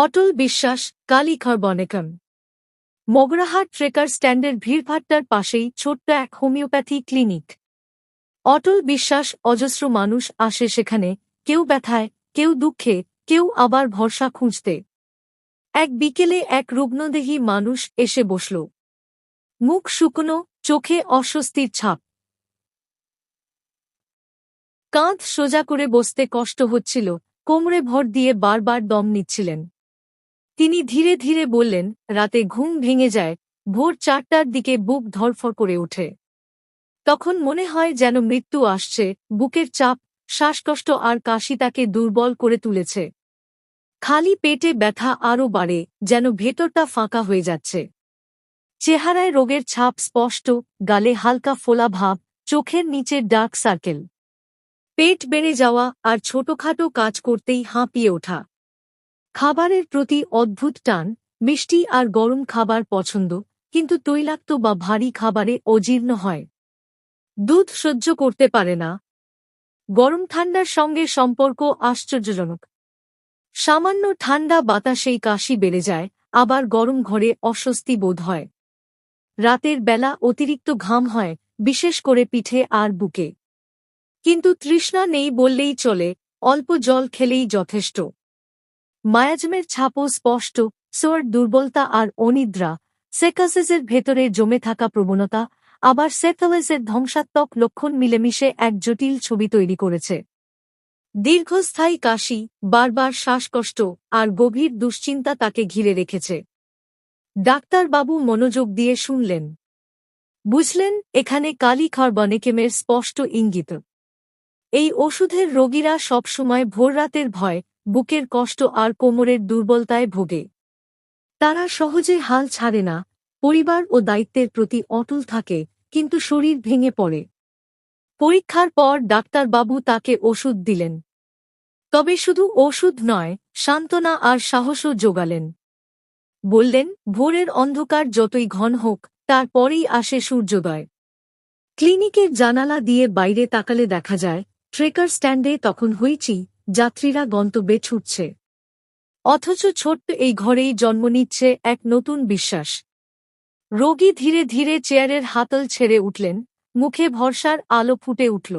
অটল বিশ্বাস কালীখর বনেকম। মগরাহাট ট্রেকার স্ট্যান্ডের ভিড়ভাট্টার পাশেই ছোট্ট এক হোমিওপ্যাথি ক্লিনিক। অটল বিশ্বাস অজস্র মানুষ আসে সেখানে, কেউ ব্যথায়, কেউ দুঃখে, কেউ আবার ভরসা খুঁজতে। এক বিকেলে এক রুগ্নদেহী মানুষ এসে বসল। মুখ শুকনো, চোখে অস্বস্তির ছাপ। কাঁধ সোজা করে বসতে কষ্ট হচ্ছিল, কোমরে ভর দিয়ে বারবার দম নিচ্ছিলেন। তিনি ধীরে ধীরে বললেন, রাতে ঘুম ভেঙে যায়, ভোর চারটার দিকে বুক ধরফর করে ওঠে। তখন মনে হয় যেন মৃত্যু আসছে, বুকের চাপ, শ্বাসকষ্ট আর কাশি তাকে দুর্বল করে তুলেছে। খালি পেটে ব্যথা আরও বাড়ে, যেন ভেতরটা ফাঁকা হয়ে যাচ্ছে। চেহারায় রোগের ছাপ স্পষ্ট, গালে হালকা ফোলা ভাব, চোখের নিচে ডার্ক সার্কেল। পেট বেড়ে যাওয়া আর ছোটখাটো কাজ করতেই হাঁপিয়ে ওঠা। খাবারের প্রতি অদ্ভুত টান, মিষ্টি আর গরম খাবার পছন্দ, কিন্তু তৈলাক্ত বা ভারী খাবারে অজীর্ণ হয়। দুধ সহ্য করতে পারে না। গরম ঠান্ডার সঙ্গে সম্পর্ক আশ্চর্যজনক। সামান্য ঠান্ডা বাতাসেই কাশি বেড়ে যায়, আবার গরম ঘরে অস্বস্তি বোধ হয়। রাতের বেলা অতিরিক্ত ঘাম হয়, বিশেষ করে পিঠে আর বুকে। কিন্তু তৃষ্ণা নেই বললেই চলে, অল্প জল খেলেই যথেষ্ট। মায়াজমের ছাপও স্পষ্ট, সোয়ার দুর্বলতা আর অনিদ্রা। সেকাসেসের ভেতরে জমে থাকা প্রবণতা, আবার সেথলেসের ধ্বংসাত্মক লক্ষণ মিলেমিশে এক জটিল ছবি তৈরি করেছে। দীর্ঘস্থায়ী কাশি, বারবার শ্বাসকষ্ট আর গভীর দুশ্চিন্তা তাকে ঘিরে রেখেছে। ডাক্তারবাবু মনোযোগ দিয়ে শুনলেন। বুঝলেন, এখানে কালিখর বনেকেমের স্পষ্ট ইঙ্গিত। এই ওষুধের রোগীরা সবসময় ভোররাতের ভয়, বুকের কষ্ট আর কোমরের দুর্বলতায় ভোগে। তারা সহজে হাল ছাড়ে না, পরিবার ও দায়িত্বের প্রতি অটল থাকে, কিন্তু শরীর ভেঙে পড়ে। পরীক্ষার পর ডাক্তারবাবু তাকে ওষুধ দিলেন। তবে শুধু ওষুধ নয়, সান্ত্বনা আর সাহসও যোগালেন। বললেন, ভোরের অন্ধকার যতই ঘন হোক, তারপরেই আসে সূর্যোদয়। ক্লিনিকের জানালা দিয়ে বাইরে তাকালে দেখা যায় ট্রেকার স্ট্যান্ডে তখন হইচি, যাত্রীরা গন্তব্যে ছুটছে। অথচ ছোট্ট এই ঘরেই জন্ম নিচ্ছে এক নতুন বিশ্বাস। রোগী ধীরে ধীরে চেয়ারের হাতল ছেড়ে উঠলেন, মুখে ভরসার আলো ফুটে উঠল।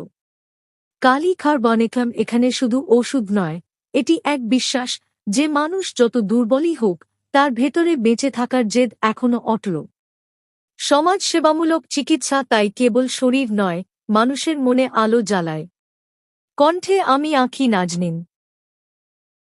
কালী বনেকাম এখানে শুধু ওষুধ নয়, এটি এক বিশ্বাস যে মানুষ যত দুর্বলই হোক, তার ভেতরে বেঁচে থাকার জেদ এখনও অটল। সমাজ সেবামূলক চিকিৎসা তাই কেবল শরীর নয়, মানুষের মনে আলো জ্বালায়। কণ্ঠে আমি আঁকি নাজনিন।